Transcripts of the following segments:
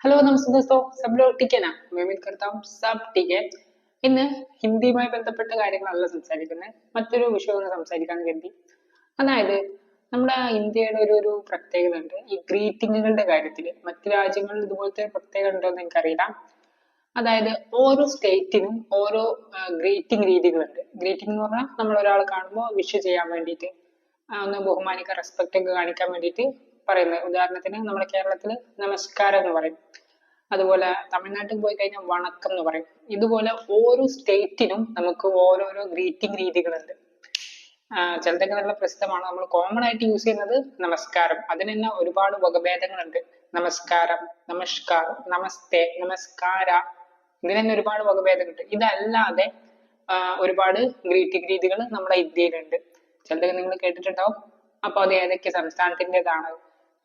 Hello नमस्ते दोस्तों सब लोग ठीक है ना मैं उम्मीद करता हूँ सब ठीक है ഇന്ന് ഹിന്ദിയുമായി ബന്ധപ്പെട്ട കാര്യങ്ങളല്ല സംസാരിക്കുന്നത് മറ്റൊരു വിഷയമാണ് സംസാരിക്കാൻ കരുതി അതായത് നമ്മുടെ ഇന്ത്യയുടെ ഒരു ഒരു പ്രത്യേകത ഉണ്ട് ഈ ഗ്രീറ്റിങ്ങുകളുടെ കാര്യത്തിൽ മറ്റു രാജ്യങ്ങളിൽ ഇതുപോലത്തെ പ്രത്യേകത ഉണ്ടോ എന്ന് എനിക്കറിയില്ല അതായത് ഓരോ സ്റ്റേറ്റിനും ഓരോ ഗ്രീറ്റിംഗ് രീതികളുണ്ട് ഗ്രീറ്റിംഗ് എന്ന് പറഞ്ഞാൽ നമ്മൾ ഒരാൾ കാണുമ്പോൾ വിഷ് ചെയ്യാൻ വേണ്ടിയിട്ട് ആ, ഒന്ന് ബഹുമാനിക്കാൻ റെസ്പെക്ട് ഒക്കെ കാണിക്കാൻ വേണ്ടിയിട്ട് പറയുന്നത് ഉദാഹരണത്തിന് നമ്മുടെ കേരളത്തിൽ നമസ്കാരം എന്ന് പറയും. അതുപോലെ തമിഴ്നാട്ടിൽ പോയി കഴിഞ്ഞാൽ വണക്കം എന്ന് പറയും. ഇതുപോലെ ഓരോ സ്റ്റേറ്റിനും നമുക്ക് ഓരോരോ ഗ്രീറ്റിംഗ് രീതികളുണ്ട്. ചിലതൊക്കെ നല്ല പ്രസിദ്ധമാണ്. നമ്മൾ കോമൺ ആയിട്ട് യൂസ് ചെയ്യുന്നത് നമസ്കാരം. അതിന് തന്നെ ഒരുപാട് വകഭേദങ്ങളുണ്ട്. നമസ്കാരം നമസ്കാരം നമസ്തേ നമസ്കാര. ഇതിന് തന്നെ ഒരുപാട് വകഭേദങ്ങളുണ്ട്. ഇതല്ലാതെ ഒരുപാട് ഗ്രീറ്റിംഗ് രീതികൾ നമ്മുടെ ഇന്ത്യയിലുണ്ട്. ചിലതൊക്കെ നിങ്ങൾ കേട്ടിട്ടുണ്ടാവും. അപ്പൊ അത് ഏതൊക്കെ സംസ്ഥാനത്തിന്റെതാണ്?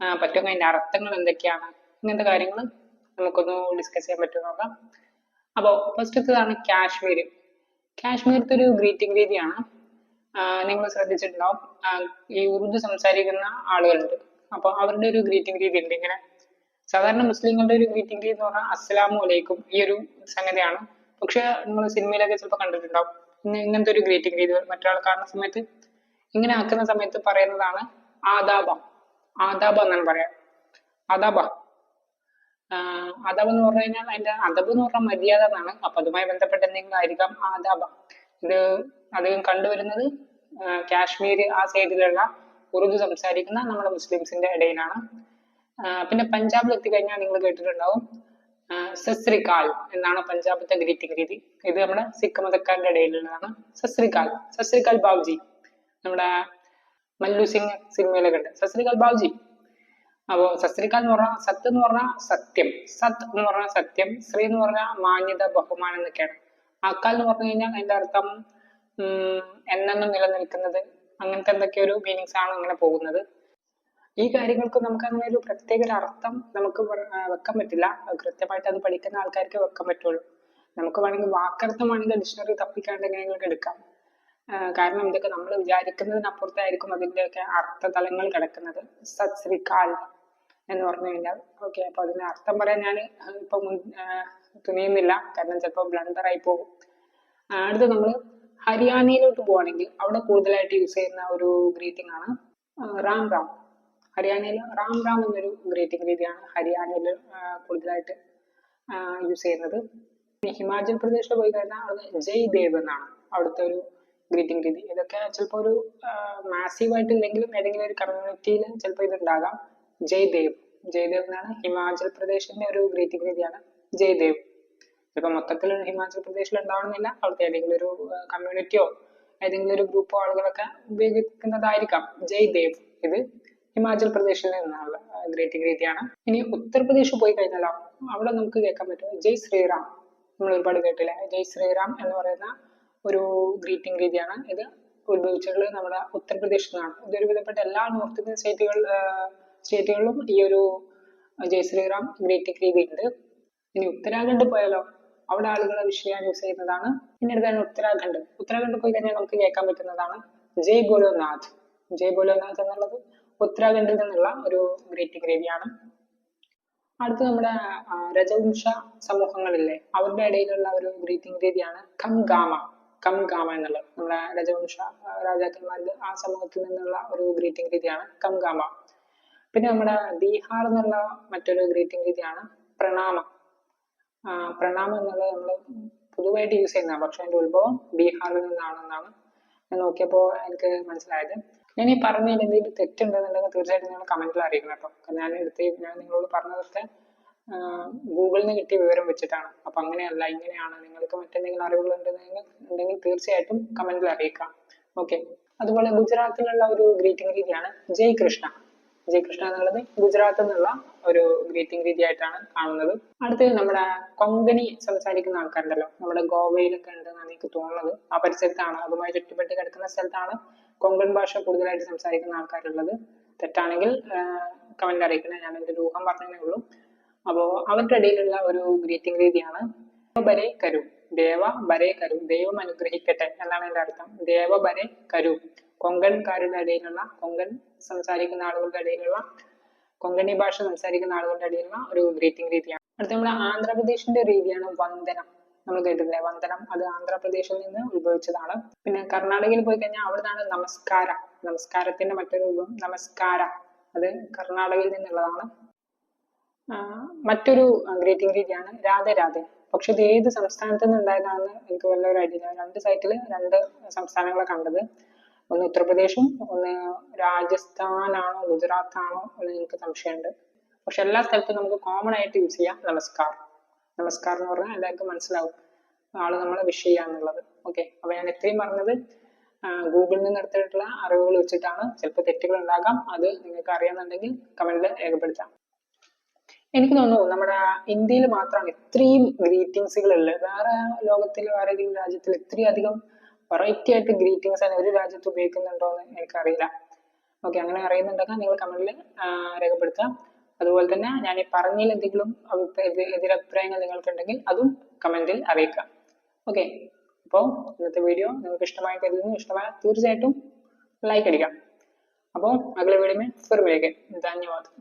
പറ്റുമെങ്കിൽ അതിന്റെ അർത്ഥങ്ങൾ എന്തൊക്കെയാണ്? ഇങ്ങനത്തെ കാര്യങ്ങൾ നമുക്കൊന്ന് ഡിസ്കസ് ചെയ്യാൻ പറ്റുമോ നോക്കാം. അപ്പോൾ ഫസ്റ്റത്തേതാണ് കാശ്മീർ കാശ്മീരത്തെ ഒരു ഗ്രീറ്റിംഗ് രീതിയാണ്. നിങ്ങൾ ശ്രദ്ധിച്ചിട്ടുണ്ടാവും. ഈ ഉറുദു സംസാരിക്കുന്ന ആളുകളുണ്ട്. അപ്പോൾ അവരുടെ ഒരു ഗ്രീറ്റിംഗ് രീതി ഉണ്ട് ഇങ്ങനെ. സാധാരണ മുസ്ലിങ്ങളുടെ ഒരു ഗ്രീറ്റിംഗ് രീതി എന്ന് പറഞ്ഞാൽ അസ്സലാമു അലൈക്കും ഈ ഒരു സംഗതിയാണ്. പക്ഷെ നിങ്ങൾ സിനിമയിലൊക്കെ ചിലപ്പോൾ കണ്ടിട്ടുണ്ടാവും. ഇങ്ങനത്തെ ഒരു ഗ്രീറ്റിംഗ് രീതി മറ്റൊരാൾ കാണുന്ന സമയത്ത് ഇങ്ങനെ ആക്കുന്ന സമയത്ത് പറയുന്നതാണ് ആദാബ ആദാബ എന്നാണ് പറയാ. ആദാബ. അദബ് എന്ന് പറഞ്ഞു കഴിഞ്ഞാൽ അതിന്റെ അദബ് എന്ന് പറഞ്ഞാൽ മര്യാദ എന്നാണ്. അപ്പൊ അതുമായി ബന്ധപ്പെട്ട എന്തെങ്കിലും ആയിരിക്കാം ആദാബ. ഇത് അധികം കണ്ടുവരുന്നത് കാശ്മീർ ആ സൈഡിലുള്ള ഉറുദു സംസാരിക്കുന്ന നമ്മുടെ മുസ്ലിംസിന്റെ ഇടയിലാണ്. പിന്നെ പഞ്ചാബിൽ എത്തിക്കഴിഞ്ഞാൽ നിങ്ങൾ കേട്ടിട്ടുണ്ടാവും സസ്രികാൽ എന്നാണ് പഞ്ചാബത്തെ ഗ്രീറ്റിംഗ് രീതി. ഇത് നമ്മുടെ സിഖ് മതക്കാരുടെ ഇടയിലുള്ളതാണ്. സസ്രികാൽ സസ്രികാൽ ബാബുജി. നമ്മുടെ മല്ലു സിംഗ് സിനിമയിലൊക്കെ ഉണ്ട് സസ്രികാൽ ബാബുജി അപ്പോ സസ്രികാൽ എന്ന് പറഞ്ഞാൽ സത്ത് എന്ന് പറഞ്ഞാൽ സത്യം. സത് എന്ന് പറഞ്ഞാൽ സത്യം. ശ്രീ എന്ന് പറഞ്ഞാൽ മാന്യത ബഹുമാനം എന്നൊക്കെയാണ്. അക്കാൽ എന്ന് പറഞ്ഞു കഴിഞ്ഞാൽ അതിന്റെ അർത്ഥം എന്നെന്നും നിലനിൽക്കുന്നത്. അങ്ങനത്തെ എന്തൊക്കെ ഒരു മീനിങ്സ് ആണ് അങ്ങനെ പോകുന്നത്. ഈ കാര്യങ്ങൾക്ക് നമുക്ക് അങ്ങനെ ഒരു പ്രത്യേക ഒരു അർത്ഥം നമുക്ക് വെക്കാൻ പറ്റില്ല. കൃത്യമായിട്ട് അത് പഠിക്കുന്ന ആൾക്കാർക്ക് വെക്കാൻ പറ്റുള്ളൂ. നമുക്ക് വേണമെങ്കിൽ വാക്കർത്ഥം വേണമെങ്കിൽ ഡിക്ഷണറി തപ്പിക്കാണ്ട് എങ്ങനെയെങ്കിലും എടുക്കാം. കാരണം ഇതൊക്കെ നമ്മൾ വിചാരിക്കുന്നതിനപ്പുറത്തായിരിക്കും അതിന്റെയൊക്കെ അർത്ഥതലങ്ങൾ കിടക്കുന്നത്. സത് ശ്രീ എന്ന് പറഞ്ഞു കഴിഞ്ഞാൽ. ഓക്കെ അപ്പൊ അതിന് അർത്ഥം പറയാൻ ഞാൻ ഇപ്പൊ മുൻ തുനിയുന്നില്ല. കാരണം ചിലപ്പോൾ ബ്ലണ്ടർ ആയി പോകും. അടുത്ത് നമ്മൾ ഹരിയാനയിലോട്ട് പോവാണെങ്കിൽ അവിടെ കൂടുതലായിട്ട് യൂസ് ചെയ്യുന്ന ഒരു ഗ്രീറ്റിംഗ് ആണ് റാം റാം. ഹരിയാനയിൽ റാം റാം എന്നൊരു ഗ്രീറ്റിംഗ് രീതിയാണ് ഹരിയാനയിൽ കൂടുതലായിട്ട് യൂസ് ചെയ്യുന്നത്. ഹിമാചൽ പ്രദേശിൽ പോയി കഴിഞ്ഞാൽ അവിടെ ജയ് ദേവ് എന്നാണ് അവിടുത്തെ ഒരു ഗ്രീറ്റിംഗ് രീതി. ഇതൊക്കെ ചിലപ്പോൾ ഒരു മാസീവ് ആയിട്ടില്ലെങ്കിലും ഏതെങ്കിലും ഒരു കമ്മ്യൂണിറ്റിയിൽ ചിലപ്പോൾ ഇതുണ്ടാകാം. ജയ്ദേവ് ജയ് ദേവ് എന്നാണ് ഹിമാചൽ പ്രദേശിന്റെ ഒരു ഗ്രീറ്റിംഗ് രീതിയാണ്. ജയ്ദേവ് ചിലപ്പോൾ മൊത്തത്തിൽ ഹിമാചൽ പ്രദേശിൽ ഉണ്ടാവണമെന്നില്ല. അവിടുത്തെ ഏതെങ്കിലും ഒരു കമ്മ്യൂണിറ്റിയോ ഏതെങ്കിലും ഒരു ഗ്രൂപ്പോ ആളുകളൊക്കെ ഉപയോഗിക്കുന്നതായിരിക്കാം. ജയ് ദേവ്. ഇത് ഹിമാചൽ പ്രദേശിൽ നിന്നുള്ള ഗ്രീറ്റിംഗ് രീതിയാണ്. ഇനി ഉത്തർപ്രദേശ് പോയി കഴിഞ്ഞാലോ? അവിടെ നമുക്ക് കേൾക്കാൻ പറ്റും ജയ് ശ്രീറാം. നമ്മൾ ഒരുപാട് കേട്ടില്ലേ? ജയ് ശ്രീറാം എന്ന് പറയുന്ന ഒരു ഗ്രീറ്റിംഗ് രീതിയാണ് ഇത്. ഉത്ഭവിച്ചിട്ടുള്ളത് നമ്മുടെ ഉത്തർപ്രദേശിൽ നിന്നാണ് ഇതൊരു വിധപ്പെട്ട എല്ലാ നോർത്ത് ഇന്ത്യൻ സ്റ്റേറ്റുകൾ സ്റ്റേറ്റുകളിലും ഈ ഒരു ജയ് ശ്രീറാം ഗ്രീറ്റിംഗ് രീതി ഉണ്ട്. ഇനി ഉത്തരാഖണ്ഡ് പോയാലോ? അവിടെ ആളുകൾ വിഷയം യൂസ് ചെയ്യുന്നതാണ്. പിന്നെ അടുത്താണ് ഉത്തരാഖണ്ഡ്. ഉത്തരാഖണ്ഡ് പോയി കഴിഞ്ഞാൽ നമുക്ക് കേൾക്കാൻ പറ്റുന്നതാണ് ജയ് ഗോലോനാഥ് ജയ് ഗോലോനാഥ് എന്നുള്ളത് ഉത്തരാഖണ്ഡിൽ നിന്നുള്ള ഒരു ഗ്രീറ്റിംഗ് രീതിയാണ്. അടുത്ത നമ്മുടെ രജവംശ സമൂഹങ്ങളില്ലേ? അവരുടെ ഇടയിലുള്ള ഒരു ഗ്രീറ്റിംഗ് രീതിയാണ് കംഗാമ കംഗാമ എന്നുള്ളത്. നമ്മുടെ രജവംശ രാജാക്കന്മാരുടെ ആ സമൂഹത്തിൽ നിന്നുള്ള ഒരു ഗ്രീറ്റിംഗ് രീതിയാണ് കംകാമ പിന്നെ നമ്മുടെ ബീഹാർ എന്നുള്ള മറ്റൊരു ഗ്രീറ്റിംഗ് രീതിയാണ് പ്രണാമ. പ്രണാമം എന്നുള്ളത് നമ്മൾ പൊതുവായിട്ട് യൂസ് ചെയ്യുന്നതാണ്. പക്ഷെ അതിന്റെ ഉത്ഭവം ബീഹാറിൽ നിന്നാണെന്നാണ് ഞാൻ നോക്കിയപ്പോൾ എനിക്ക് മനസ്സിലായത്. ഞാൻ ഈ പറഞ്ഞതിൽ എന്തെങ്കിലും തെറ്റുണ്ടെന്നുണ്ടെങ്കിൽ തീർച്ചയായിട്ടും നിങ്ങൾ കമന്റിൽ അറിയിക്കണം കേട്ടോ. കാരണം ഞാൻ എടുത്ത് ഞാൻ നിങ്ങളോട് പറഞ്ഞതൊക്കെ ഗൂഗിളിൽ നിന്ന് കിട്ടിയ വിവരം വെച്ചിട്ടാണ്. അപ്പൊ അങ്ങനെയല്ല ഇങ്ങനെയാണ്. നിങ്ങൾക്ക് മറ്റെന്തെങ്കിലും അറിവുകൾ ഉണ്ടെങ്കിൽ ഉണ്ടെങ്കിൽ തീർച്ചയായിട്ടും കമന്റിൽ അറിയിക്കാം. ഓക്കെ. അതുപോലെ ഗുജറാത്തിലുള്ള ഒരു ഗ്രീറ്റിംഗ് രീതിയാണ് ജയ് കൃഷ്ണ. ജയ് കൃഷ്ണ എന്നുള്ളത് ഗുജറാത്തിൽ നിന്നുള്ള ഒരു ഗ്രീറ്റിംഗ് രീതിയായിട്ടാണ് കാണുന്നത്. അടുത്തത് നമ്മുടെ കൊങ്കണി സംസാരിക്കുന്ന ആൾക്കാരുണ്ടല്ലോ. നമ്മുടെ ഗോവയിലൊക്കെ ഉണ്ടെന്നാണ് എനിക്ക് തോന്നുന്നത്. ആ പരിസരത്താണ് അതുമായി ചുറ്റുപെട്ട് കിടക്കുന്ന സ്ഥലത്താണ് കൊങ്കൺ ഭാഷ കൂടുതലായിട്ട് സംസാരിക്കുന്ന ആൾക്കാരുള്ളത്. തെറ്റാണെങ്കിൽ കമന്റ് അറിയിക്കണേ. ഞാൻ എന്റെ ഒരു ഊഹം ഉള്ളൂ. അപ്പോൾ അവരുടെ ഇടയിലുള്ള ഒരു ഗ്രീറ്റിംഗ് രീതിയാണ്. ബരെ കരു ദേവ ബരെ കരു ദൈവം അനുഗ്രഹിക്കട്ടെ എന്നാണ് എന്റെ അർത്ഥം. ദേവ ബരെ കരു കൊങ്കൺകാരുടെ ഇടയിലുള്ള കൊങ്കൺ സംസാരിക്കുന്ന ആളുകളുടെ ഇടയിലുള്ള കൊങ്കണി ഭാഷ സംസാരിക്കുന്ന ആളുകളുടെ ഇടയിലുള്ള ഒരു ഗ്രീറ്റിംഗ് രീതിയാണ്. അടുത്ത നമ്മുടെ ആന്ധ്രാപ്രദേശിന്റെ രീതിയാണ് വന്ദനം. നമ്മൾ കേട്ടിട്ടില്ലേ? വന്ദനം അത് ആന്ധ്രാപ്രദേശിൽ നിന്ന് ഉത്ഭവിച്ചതാണ്. പിന്നെ കർണാടകയിൽ പോയി കഴിഞ്ഞാൽ അവിടുന്നാണ് നമസ്കാര. നമസ്കാരത്തിന്റെ മറ്റൊരു രൂപം നമസ്കാര. അത് കർണാടകയിൽ നിന്നുള്ളതാണ്. മറ്റൊരു ഗ്രീറ്റിംഗ് രീതിയാണ് രാധെ രാധെ. പക്ഷെ ഇത് ഏത് സംസ്ഥാനത്ത് നിന്ന് ഉണ്ടായതാണെന്ന് എനിക്ക് വല്ല ഒരു ഐഡിയ രണ്ട് സൈറ്റിൽ രണ്ട് സംസ്ഥാനങ്ങളെ കണ്ടത്. ഒന്ന് ഉത്തർപ്രദേശും ഒന്ന് രാജസ്ഥാനാണോ ഗുജറാത്ത് ആണോ എന്ന് എനിക്ക് സംശയമുണ്ട്. പക്ഷെ എല്ലാ സ്ഥലത്തും നമുക്ക് കോമൺ ആയിട്ട് യൂസ് ചെയ്യാം നമസ്കാർ. നമസ്കാർ എന്ന് പറഞ്ഞാൽ എല്ലാവർക്കും മനസ്സിലാവും ആൾ നമ്മളെ വിഷ് ചെയ്യാന്നുള്ളത് ഓക്കെ അപ്പൊ ഞാൻ ഇത്രയും പറഞ്ഞത് ഗൂഗിളിൽ നിന്ന് എടുത്തിട്ടുള്ള അറിവുകൾ വെച്ചിട്ടാണ്. ചിലപ്പോൾ തെറ്റുകൾ ഉണ്ടാകാം. അത് നിങ്ങൾക്ക് അറിയാന്നുണ്ടെങ്കിൽ കമന്റിൽ രേഖപ്പെടുത്താം. എനിക്ക് തോന്നുന്നു നമ്മുടെ ഇന്ത്യയിൽ മാത്രം ഇത്രയും ഗ്രീറ്റിങ്സുകൾ ഉള്ളത് വേറെ ലോകത്തിൽ വേറെ ഏതെങ്കിലും രാജ്യത്തിൽ ഇത്രയധികം വെറൈറ്റി ആയിട്ട് ഗ്രീറ്റിങ്സ് ആണ് ഒരു രാജ്യത്ത് ഉപയോഗിക്കുന്നുണ്ടോ എന്ന് എനിക്കറിയില്ല. ഓക്കെ അങ്ങനെ അറിയുന്നുണ്ടെങ്കിൽ നിങ്ങൾ കമന്റിൽ രേഖപ്പെടുത്തുക. അതുപോലെ തന്നെ ഞാൻ ഈ പറഞ്ഞതിൽ എന്തെങ്കിലും എതിരഭിപ്രായങ്ങൾ നിങ്ങൾക്കുണ്ടെങ്കിൽ അതും കമന്റിൽ അറിയിക്കുക. ഓക്കെ അപ്പോൾ ഇന്നത്തെ വീഡിയോ നിങ്ങൾക്ക് ഇഷ്ടമായി കരുതുന്നു. ഇഷ്ടമായ തീർച്ചയായിട്ടും ലൈക്ക് അടിക്കാം അപ്പോൾ അഗലെ വീഡിയോ ഫിർ ധന്യവാദം.